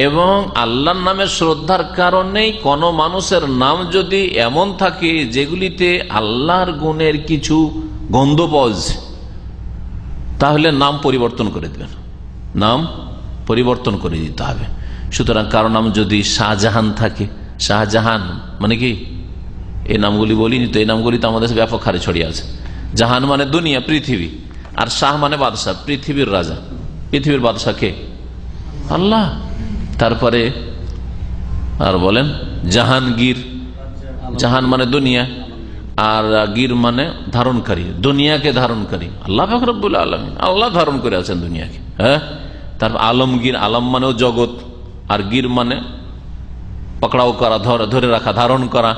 এবং আল্লাহর নামের শ্রদ্ধার কারণেই কোন মানুষের নাম যদি এমন থাকে যেগুলিতে আল্লাহর গুণের কিছু গন্ধ পাওয়া তাহলে নাম পরিবর্তন করে দেবেন। নাম পরিবর্তন করে দিতে হবে। সুতরাং কারও নাম যদি শাহজাহান থাকে, শাহজাহান মানে কি? এই নামগুলি বলিনি তো, এই নামগুলি তো আমাদের ব্যাপক হারে ছড়িয়ে আছে। জাহান মানে দুনিয়া, পৃথিবী। আর শাহ মানে বাদশাহ, পৃথিবীর রাজা। পৃথিবীর বাদশাহ কে? আল্লাহ। তারপরে আর বলেন জাহানগীর জাহান মানে দুনিয়া, আর গির মানে ধারণকারী, দুনিয়াকে ধারণকারী। আল্লাহ ফখরবুল আলম আল্লাহ ধারণ করে আছেন দুনিয়াকে হ্যাঁ? তারপর আলমগীর, আলম মানেও জগৎ, আর গির মানে পকড়াও করা, ধরে রাখা, ধারণ করা।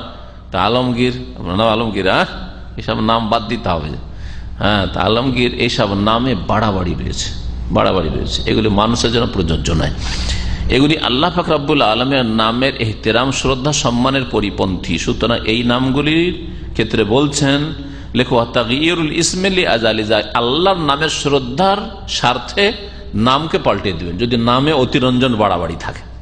তা আলমগীর নাম আলমগীর হ্যাঁ? এসব নাম বাদ দিতে হবে। হ্যাঁ তা আলমগীর এইসব নামে বাড়াবাড়ি রয়েছে বাড়াবাড়ি রয়েছে। এগুলি মানুষের জন্য প্রযোজ্য নয়। এগুলি আল্লাহ ফাকরাবুল আলমের নামের এহতেরাম, শ্রদ্ধা, সম্মানের পরিপন্থী। সুতরাং এই নামগুলির ক্ষেত্রে বলছেন আল্লাহর নামের শ্রদ্ধার স্বার্থে নামকে পাল্টে দিবেন, যদি নামে অতিরঞ্জন বাড়াবাড়ি থাকে।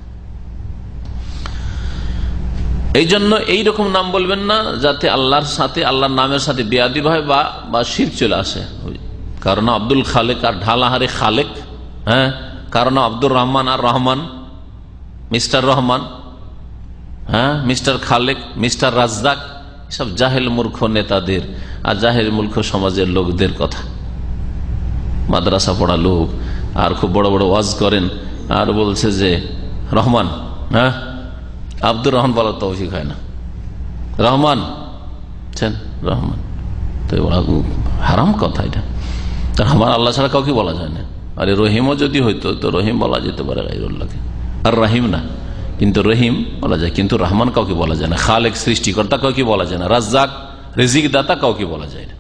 এই জন্য এইরকম নাম বলবেন না, যাতে আল্লাহর সাথে, আল্লাহর নামের সাথে বেয়াদি হয় বা বা শির চলে আসে। কারণ আব্দুল খালেক আর ঢালাহারে খালেক হ্যাঁ? কারণ আব্দুর রহমান আর রহমান মিস্টার রহমান হ্যাঁ মিস্টার খালেক, মিস্টার রাজদাক সব জাহেল মূর্খ নেতাদের আর জাহেল মূর্খ সমাজের লোকদের কথা। মাদ্রাসা পড়া লোক, আর খুব বড় বড় ওয়াজ করেন, আর বলছে যে, রহমান হ্যাঁ আব্দুর রহমান বলার তো তৌফিক হয় না। রহমান রহমান, তো হারাম কথা এটা। রহমান আল্লাহ ছাড়া কাউকে বলা যায় না। আরে রহিমও যদি হইতো, তো রহিম বলা যেতে পারে গাইরুল্লাহকে। আর রাহিম না। কিন্তু রহিম বলা যায়, কিন্তু রহমান কাউকে বলা যায় না। খালেক সৃষ্টিকর্তা কাউকে বলা যায় না। রাজ্জাক রেজিক দাতা কাউকে বলা যায় না।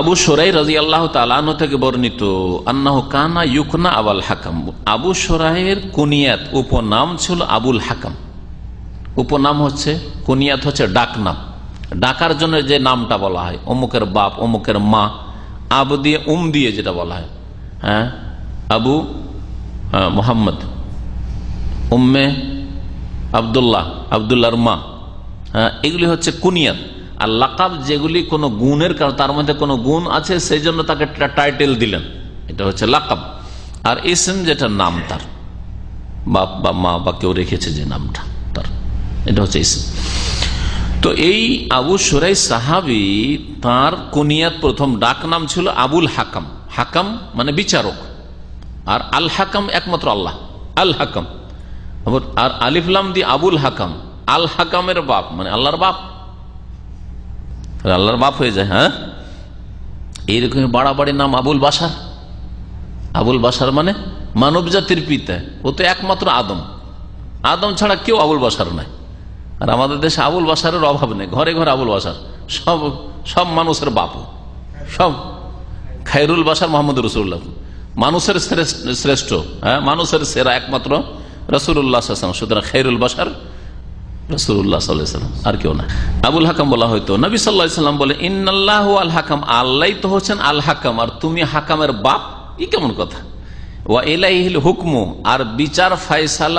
আবু সরাই রাজি আল্লাহ থেকে বর্ণিত কানা ইউকনা আবাল হাকাম। আবু সরাইয়ের কুনিয়াত উপনাম ছিল আবুল হাকাম। উপনাম হচ্ছে, কুনিয়াত হচ্ছে ডাক নাম ডাকার জন্য যে নামটা বলা হয়, অমুকের বাপ, অমুকের মা আবু দিয়ে উম দিয়ে যেটা বলা হয়। হ্যাঁ? আবু মোহাম্মদ। উম্মে আবদুল্লাহ, আবদুল্লাহর মা। হ্যাঁ এগুলি হচ্ছে কুনিয়াত। আর লাকাব যেগুলি কোনো গুণের কারণ, তার মধ্যে কোনো গুণ আছে সেই জন্য তাকে টাইটেল দিলেন। এটা হচ্ছে লাকাব। আর ইসম যেটা নাম তার। বাপ বা মা বা কেউ রেখেছে যে নামটা তার। এটা হচ্ছে ইসম। তো এই আবু সুরাই সাহাবি, তার কুনিয়াত প্রথম ডাক নাম ছিল আবুল হাকাম। হাকাম মানে বিচারক। আর আল হাকাম একমাত্র আল্লাহ। আল হাকাম। আর আলিফলাম দি আবুল হাকাম। আল হাকামের বাপ মানে আল্লাহর বাপ। আল্লাহর বাপ হয়ে যায় হ্যাঁ? এইরকম বাড়াবাড়ির নাম আবুল বাসার আবুল বাসার মানে মানব জাতির পিতা। ও তো একমাত্র আদম। আদম ছাড়া কেউ আবুল বাসার নাই। আর আমাদের দেশে আবুল বাসারের অভাব নেই। ঘরে ঘরে আবুল বাসার সব সব মানুষের বাপ সব। খাইরুল বাসার মোহাম্মদ রসুল্লাহ মানুষের শ্রেষ্ঠ হ্যাঁ? মানুষের সেরা একমাত্র রসুল্লাহ সুতরাং খাইরুল বাসার আর কেউ না। আবুল হাকাম বলা হয়তো বলে হাকাম আল্লাহ তো হচ্ছেন আল হাকাম। আর তুমি হাকামের বাপ, ই কেমন কথা? ওয়া এলাইহিল আর বিচার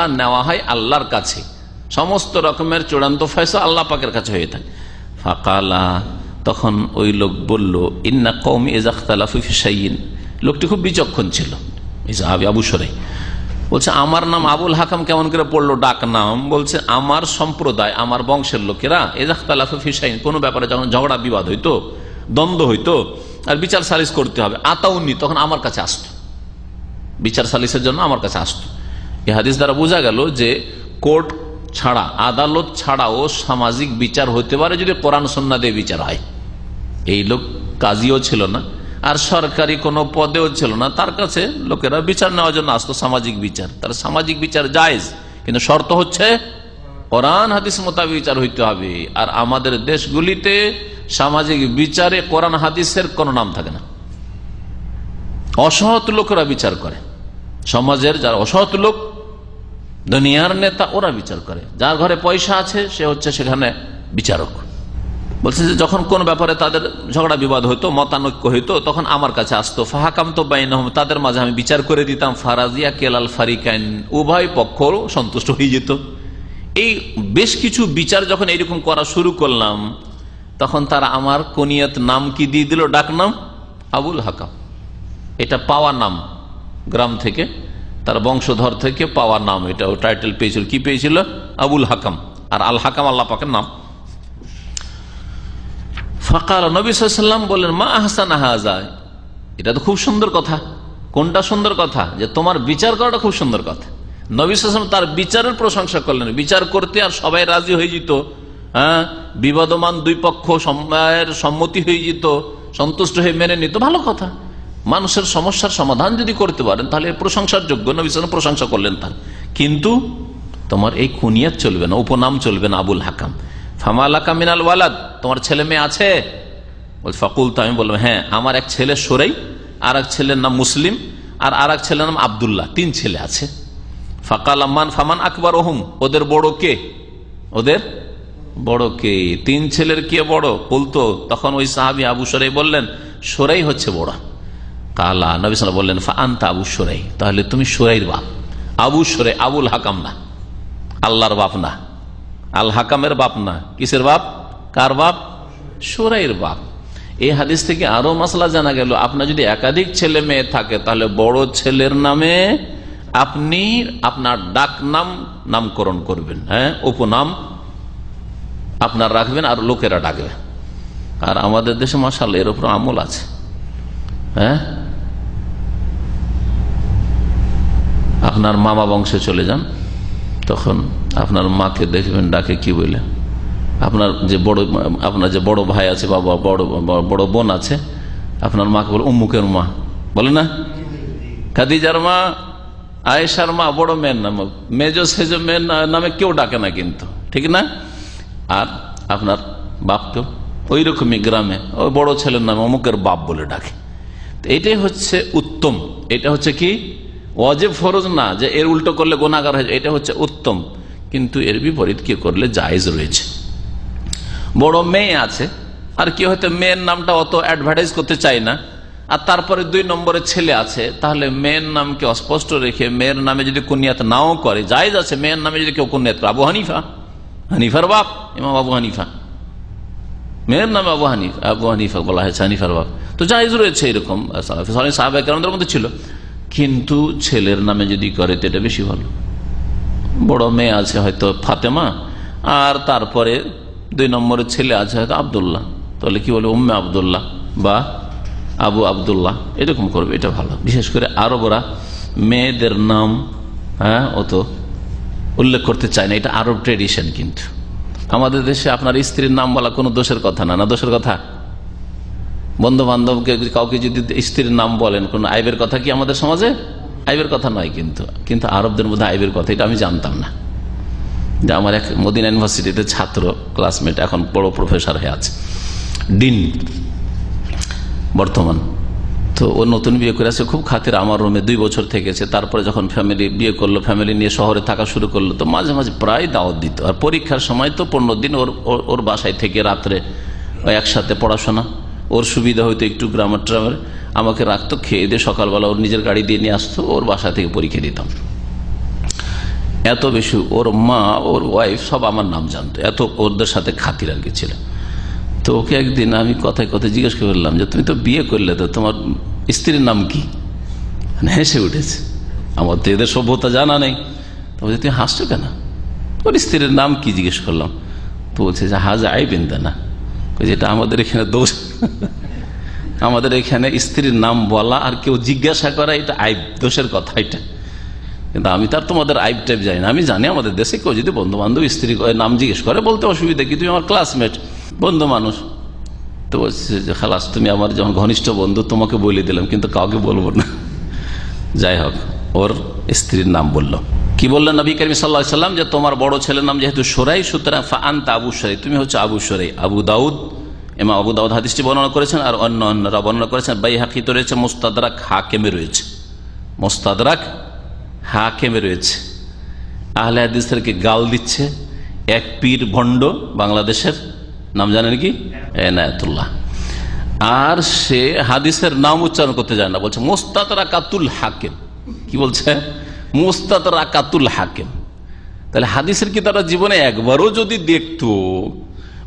নেওয়া হয় আল্লাহর কাছে। সমস্ত রকমের চূড়ান্ত ফয়সা আল্লাহ পাকের কাছে হয়ে থাকে। ফাকালা, তখন ওই লোক বলল, ইন্না কৌমি এজাখতালাফিসাইন লোকটি খুব বিচক্ষণ ছিল। আবু সরাই বলছে, আমার নাম আবুল হাকাম কেমন করে পড়ল ডাক নাম? বলছে, আমার সম্প্রদায়, আমার বংশের লোকেরা এজাখতালাফিসাইন কোনো ব্যাপারে যখন ঝগড়া, বিবাদ হইতো, দ্বন্দ্ব হইতো, আর বিচার সালিস করতে হবে, আতাউন্নি, তখন আমার কাছে আসতো। বিচার সালিসের জন্য আমার কাছে আসতো। এ হাদিস দ্বারা বোঝা গেল যে, কোর্ট ছাড়া, আদালত ছাড়াও সামাজিক বিচার হতে পারে যদি কোরআন সন্না দিয়ে বিচার হয়। এই লোক কাজীও ছিল না আর সরকারি কোনো পদেও ছিল না। তার কাছে লোকেরা বিচার নেওয়ার জন্য আসতো, সামাজিক বিচার। তার সামাজিক বিচার জায়জ, কিন্তু শর্ত হচ্ছে কোরআন, হাদিস মোতাবেক বিচার হইতে হবে। আর আমাদের দেশগুলিতে সামাজিক বিচারে কোরআন, হাদিসের কোনো নাম থাকে না। অসহৎ লোকেরা বিচার করে। সমাজের যারা অসৎ লোক, দুনিয়ার নেতা, ওরা বিচার করে। যার ঘরে পয়সা আছে, সে হচ্ছে সেখানে বিচারক। বলছে যে যখন কোন ব্যাপারে তাদের ঝগড়া বিবাদ হইতো, মতানৈক্য হইতো, তখন আমার কাছে আসতো। ফাহাকাম তো বাইন তাদের মাঝে আমি বিচার করে দিতাম, ফারাজিয়া কেলাল ফারিকাইন, উভয় পক্ষ সন্তুষ্ট হয়ে যেত। এই বেশ কিছু বিচার যখন এইরকম করা শুরু করলাম, তখন তারা আমার কনিয়ত নাম কি দিয়ে দিল? ডাক নাম? আবুল হাকাম। এটা পাওয়া নাম, গ্রাম থেকে, তার বংশধর থেকে পাওয়া নাম এটা। টাইটেল পেয়েছিল, কি পেয়েছিল? আবুল হাকাম। আর আল হাকাম আল্লাহ পাকের নাম। ফাকাল নবী সাল্লাম বললেন, মা আহসান এটা তো খুব সুন্দর কথা। কোনটা সুন্দর কথা? যে তোমার বিচার করাটা খুব সুন্দর কথা। নবী তার বিচারের প্রশংসা করলেন। বিচার করতে আর সবাই রাজি হয়ে যেত হ্যাঁ? বিবাদমান দুই পক্ষ সম্মতি হয়ে যেত, সন্তুষ্ট হয়ে মেনে নিত। ভালো কথা। মানুষের সমস্যার সমাধান যদি করতে পারেন, তাহলে প্রশংসার যোগ্য নবী প্রশংসা করলেন তার। কিন্তু তোমার এই কুনিয়াত চলবে না, উপনাম চলবে না আবুল হাকাম। ফামালাকা মিনাল ওয়ালাদ। তোমার ছেলে মেয়ে আছে? বল ফকুল তো আমি বললাম হ্যাঁ আমার এক ছেলে সোরাই, আর এক ছেলের নাম মুসলিম, আর আর এক ছেলের নাম আবদুল্লাহ, তিন ছেলে আছে। ফাকাল আম্মান ফামান আকবর ওহুম, ওদের বড় কে? ওদের বড় কে? তিন ছেলের কে বড়? বলতো, তখন ওই সাহাবি আবু সরাই বললেন, সোরাই হচ্ছে বড়। কালা নবী সাল্লাম বললেন ফান্তা আবু সোরাই, তাহলে তুমি সোরাইর বাপ। আবু সোরাই আবুল হাকাম না, আল্লাহর বাপ না, আল হাকামের বাপ না, কিসের বাপ? কার বাপ? সোরাইয়ের বাপ। এই হাদিস থেকে আরও মশলা জানা গেল, আপনার যদি একাধিক ছেলে মেয়ে থাকে, তাহলে বড় ছেলের নামে আপনি আপনার ডাক নাম নামকরণ করবেন হ্যাঁ? উপনাম আপনার রাখবেন আর লোকেরা ডাকবে। আর আমাদের দেশে মশাল এর উপর আমল আছে হ্যাঁ? আপনার মামা বংশে চলে যান, তখন আপনার মাকে দেখবেন, ডাকে কি বলে? আপনার যে বড়, আপনার যে বড় ভাই আছে বা বড় বড় বোন আছে, আপনার মাকে বলে, উম্মুকের মা। বলে না? খাদিজার মা, আয়েশার মা, বড় মেয়ের নাম, মেজো সেজ মেয়ের নামে কেউ ডাকে না কিন্তু। ঠিক না? আর আপনার বাপকেও ওই রকমই গ্রামে, ওই বড় ছেলের নামে অমুকের বাপ বলে ডাকে। এটাই হচ্ছে উত্তম। এটা হচ্ছে কি? অজেব ফরজ না যে এর উল্টো করলে গোনাগার হয়ে এটা হচ্ছে উত্তম। কিন্তু এর বিপরীত কি করলে জায়েজ রয়েছে। বড় মেয়ে আছে। আর কি হয়তো মেয়ের নামটা অত অ্যাডভার্টাইজ করতে চায় না। আর তারপরে দুই নম্বরে ছেলে আছে, তাহলে মেয়ের নামকে অস্পষ্ট রেখে মেয়ের নামে যদি কুনিয়াত নাও করে, জায়েজ আছে, মেয়ের নামে যদি কেউ কুনিয়াত করে। আবু হানিফা, হানিফার বাপ, ইমাম আবু হানিফা। মেয়ের নামে আবু হানিফ, আবু হানিফা বলা হয়েছে, হানিফার বাপ। তো জায়েজ রয়েছে এরকম সাহাবাহামদের মধ্যে ছিল। কিন্তু ছেলের নামে যদি করে, তো এটা বেশি ভালো। বড় মেয়ে আছে হয়তো ফাতেমা, আর তারপরে দুই নম্বরের ছেলে আছে হয়তো আবদুল্লাহ। তাহলে কি বলে উম্মে আবদুল্লাহ বা আবু আবদুল্লাহ? এরকম করবে, এটা ভালো। বিশেষ করে আরবরা মেয়েদের নাম হ্যাঁ অত উল্লেখ করতে চায় না। এটা আরব ট্রেডিশন কিন্তু। আমাদের দেশে আপনার স্ত্রীর নাম বলা কোনো দোষের কথা না। না দোষের কথা? বন্ধু বান্ধবকে কাউকে যদি স্ত্রীর নাম বলেন, কোন আইবের কথা কি আমাদের সমাজে? আইবের কথা নয় কিন্তু। কিন্তু আরবদের মধ্যে আইবের কথা, এটা আমি জানতাম না। যে আমার এক মদিনা ইউনিভার্সিটিতে ছাত্র ক্লাসমেট এখন বড় প্রফেসর হয়ে আছে। ডিন, বর্তমান। তো ও নতুন বিয়ে করে আসে খুব খাতির আমার রুমে দুই বছর থেকেছে। তারপরে যখন ফ্যামিলি বিয়ে করল ফ্যামিলি নিয়ে শহরে থাকা শুরু করল, তো মাঝে মাঝে প্রায় দাওয়াত দিত। আর পরীক্ষার সময় তো পনেরো দিন ওর ওর বাসায় থেকে রাত্রে একসাথে পড়াশোনা। ওর সুবিধা হয়তো একটু গ্রামার ট্রামের আমাকে রাখতো, খেয়ে দিয়ে সকালবেলা ওর নিজের গাড়ি দিয়ে নিয়ে আসতো, ওর বাসা থেকে পরীক্ষা দিতাম। এত বেশি ওর মা, ওর ওয়াইফ সব আমার নাম জানতো। এত ওদের সাথে খাতির আর কি ছিল। তো ওকে একদিন আমি কথায় কথায় জিজ্ঞেস করলাম যে, তুমি তো বিয়ে করলে তো তোমার স্ত্রীর নাম কি? হেসে উঠেছে। আমার তো এদের সভ্যতা জানা নেই। তো বলছে, তুমি হাসছো কেন? ওর স্ত্রীর নাম কি? জিজ্ঞেস করলাম। তো বলছে যে, হাজ আইবেন না যেটা আমাদের এখানে দোষ। আমাদের এখানে স্ত্রীর নাম বলা আর কেউ জিজ্ঞাসা করা, এটা আইব, দোষের কথা এটা। কিন্তু আমি তার তোমাদের আইব টাইপ যাই না। আমি জানি আমাদের দেশে কেউ যদি বন্ধু বান্ধব স্ত্রী নাম জিজ্ঞেস করে, বলতে অসুবিধা কি? তুমি আমার ক্লাসমেট বন্ধু মানুষ। তো বলছে যে, খালাস, তুমি আমার যখন ঘনিষ্ঠ বন্ধু, তোমাকে বলে দিলাম, কিন্তু কাউকে বলব না। যাই হোক, ওর স্ত্রীর নাম বলল। কি বললেন নবী করিম সাল্লাহ সাল্লাম? যে তোমার বড় ছেলের নাম যেহেতু সোরাই, সুতরাং আন্ত আবু সরাই। তুমি হচ্ছে আবু সরাই, আবু দাউদ। এমা আবু দাউদ হাদিসটি বর্ণনা করেছেন, আর অন্য অন্যরা বর্ণনা করেছেন। বাই হাকিত রয়েছে, মোস্তাদরাক হাকেমে রয়েছে। মোস্তাদরাক হাকেমে রয়েছে। আহলে হাদিসদেরকে গাল দিচ্ছে। এক পীর ভণ্ড বাংলাদেশের, নাম জানেন কি? এনায়তুল্লাহ। আর সে হাদিসের নাম উচ্চারণ করতে জানে না। বলছে মোস্তাদ রাকাতুল হাকিম। কি বলছে? মোস্তাদ রাকাতুল হাকিম। তাহলে হাদিসের কিতাবটা জীবনে একবারও যদি দেখতো,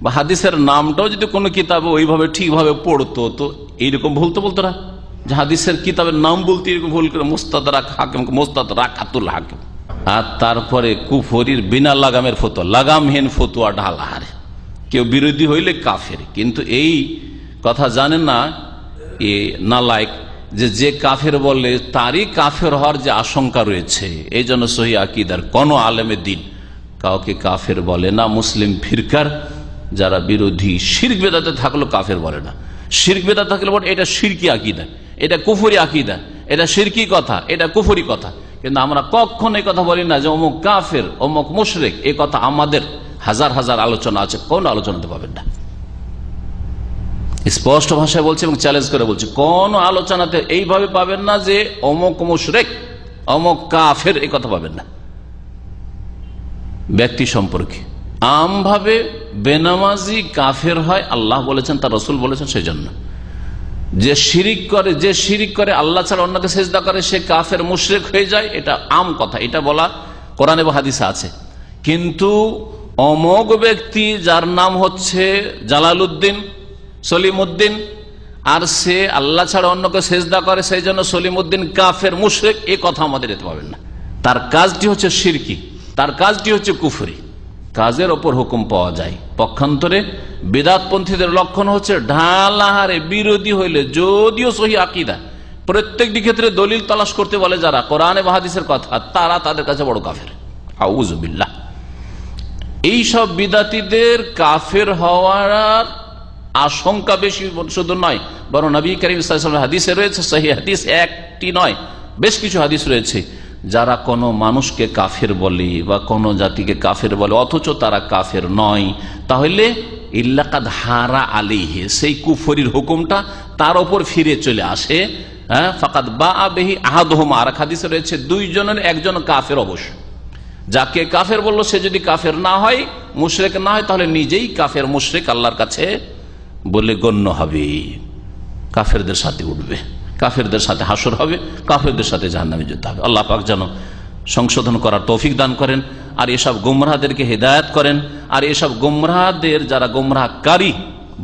বা হাদিসের নামটাও যদি কোনো কিতাবে ওইভাবে ঠিকভাবে পড়তো, তো এইরকম ভুলতো বলতো না? হাদিসের কিতাবের নাম বলতে ভুল করে মোস্তাদ রাখ হাকিম, মোস্তাদ রাকাতুল হাকিম। আর তারপরে কুফরির বিনা লাগামের ফতো লাগামহীন ফতুয়া ঢালাহারে কেউ বিরোধী হইলে কাফের, কিন্তু এই কথা জানেন না এ নালায়ক যে যে কাফের বলে তারই কাফের হওয়ার যে আশঙ্কা রয়েছে, এই জন্য সহি আকিদার কোন আলেমের দিন কাউকে কাফের বলে না। মুসলিম ফিরকার, যারা বিরোধী, শির্ক বেদাতে থাকল কাফের বলে না। শির্ক বেদা থাকলে বলে এটা শিরকি আকিদা। এটা কুফুরি আকিদা, এটা শিরকি কথা, এটা কুফুরি কথা। কিন্তু আমরা কখন এই কথা বলি না যে অমুক কাফের, অমুক মুশরেক, এই কথা আমাদের হাজার হাজার আলোচনা আছে, কোন আলোচনাতে পাবেন না। স্পষ্ট ভাষায় বলছে এবং চ্যালেঞ্জ করে বলছে, কোন আলোচনাতে এইভাবে পাবেন না যে অমক মুশরেক, অমক কাফের এই কথা পাবেন না। ব্যক্তি সম্পর্কে। আমভাবে বেনামাজি কাফের হয়, আল্লাহ বলেছেন, তার রসুল বলেছেন সেই জন্য যে শিরিক করে, যে শিরিক করে আল্লাহ ছাড়া অন্যকে সেজদা করে, সে কাফের মুশরেক হয়ে যায়, এটা আম কথা, এটা বলা কোরআন এবং হাদিসে আছে। কিন্তু অমোগ ব্যক্তি যার নাম হচ্ছে জালালউদ্দিন সলিমুদ্দিন আর সে আল্লাহ ছাড়া অন্যকে সেজদা করে, সেই জন্য সলিমুদ্দিন কাফের মুশরেক, এ কথা আমাদের এতে পাবেন না। তার কাজটি হচ্ছে সিরকি তার কাজটি হচ্ছে কুফরি। কাজের ওপর হুকুম পাওয়া যায়। পক্ষান্তরে বেদাতপন্থীদের লক্ষণ হচ্ছে ঢালাহারে বিরোধী হইলে যদিও সহি আকিদা। প্রত্যেকটি ক্ষেত্রে দলিল তালাশ করতে বলে যারা, কোরআনে বাহাদিসের কথা, তারা তাদের কাছে বড় কাফের। আউজবিল্লাহ এইসব বিদাতিদের কাফের হওয়ার আশঙ্কা বেশি শুধু নয়, বরং নবী করিম হাদিসে রয়েছে সেই হাদিস একটি নয়, বেশ কিছু হাদিস রয়েছে। যারা কোনো মানুষকে কাফের বলে বা কোনো জাতিকে কাফের বলে, অথচ তারা কাফের নয়, তাহলে ইল্লাকাদ হারা আলিহে সেই কুফরির হুকুমটা তার ওপর ফিরে চলে আসে হ্যাঁ ফাকাদ বা আবেহি আহাদহম। আর হাদিসে রয়েছে দুইজনের একজন কাফের অবশ্য। যাকে কাফের বলল, সে যদি কাফের না হয়, মুশরেক না হয়, তাহলে নিজেই কাফের মুশরেক আল্লাহর কাছে বলে গণ্য হবে। কাফেরদের সাথে উঠবে। কাফেরদের সাথে হাসর হবে, কাফেরদের সাথে জাহান্নামে যেতে হবে। আল্লাহ পাক যেন সংশোধন করার তৌফিক দান করেন, আর এসব গোমরাহদেরকে হেদায়ত করেন, আর এসব গোমরাহদের যারা গোমরাহকারী,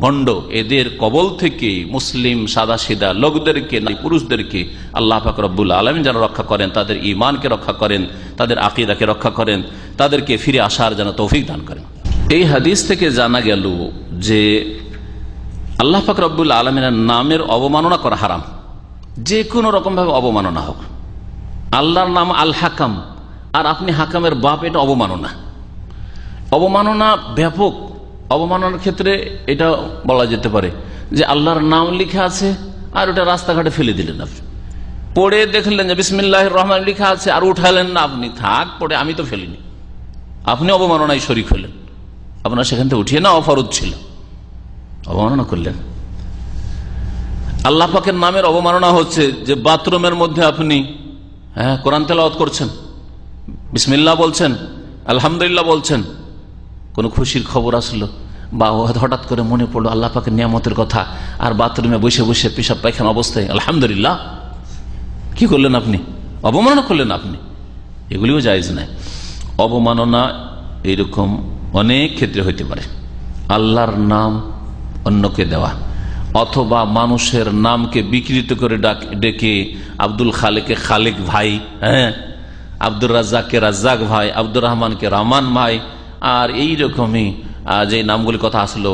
ভণ্ড, এদের কবল থেকে মুসলিম সাদা সিদা লোকদেরকে, নারী পুরুষদেরকে আল্লাহ পাক রব্বুল আলম যেন রক্ষা করেন, তাদের ইমানকে রক্ষা করেন, তাদের আকিদাকে রক্ষা করেন, তাদেরকে ফিরে আসার যেন তৌফিক দান করেন। এই হাদিস থেকে জানা গেল যে আল্লাহ পাক রব্বুল আলমিনের নামের অবমাননা করা হারাম। যে কোনো রকমভাবে অবমাননা হোক। আল্লাহর নাম আল হাকাম আর আপনি হাকামের বাপ, এটা অবমাননা। অবমাননা ব্যাপক। অবমাননার ক্ষেত্রে এটা বলা যেতে পারে যে আল্লাহর নাম লিখা আছে আর ওটা রাস্তাঘাটে ফেলে দিলেন আপনি। পড়ে দেখলেন যে বিসমিল্লাহ রহমান লিখা আছে আর উঠালেন না আপনি। থাক, পড়ে আমি তো ফেলিনি। আপনি অবমাননায় শরিক হলেন। আপনার সেখান থেকে উঠিয়ে না অফরত ছিল। অবমাননা করলেন। আল্লাহ পাকের নামের অবমাননা হচ্ছে যে বাথরুমের মধ্যে আপনি হ্যাঁ কোরআন তেলাওয়াত করছেন বিসমিল্লা বলছেন, আলহামদুলিল্লাহ বলছেন, কোনো খুশির খবর আসলো? বা হঠাৎ করে মনে পড়ল আল্লাহ পাকের নিয়ামতের কথা, আর বাথরুমে বসে বসে পেশাব পায়খানা অবস্থায়, আলহামদুলিল্লাহ। কি করলেন আপনি? অবমাননা করলেন আপনি? এগুলিও জায়জ নাই। অবমাননা এরকম অনেক ক্ষেত্রে হইতে পারে। আল্লাহর নাম অন্যকে দেওয়া। অথবা মানুষের নামকে বিকৃত করে ডেকে আব্দুল খালেকে খালেক ভাই হ্যাঁ? আব্দুর রাজ্জাককে রাজ্জাক ভাই, আব্দুর রহমানকে রহমান ভাই, আর এই রকমই যে নামগুলির কথা আসলো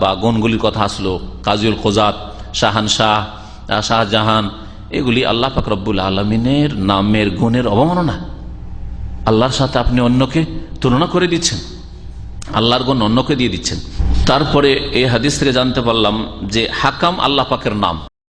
বা গুণগুলির কথা আসলো কাজুল খোজাত, শাহান শাহ শাহজাহান, এগুলি আল্লাহ পাক রব্বুল আলমিনের নামের গুণের অবমাননা। আল্লাহর সাথে আপনি অন্যকে তুলনা করে দিচ্ছেন। আল্লাহর গুণ অন্যকে দিয়ে দিচ্ছেন। তারপরে এই হাদিস থেকে জানতে পারলাম যে হাকাম আল্লাহ পাকের নাম।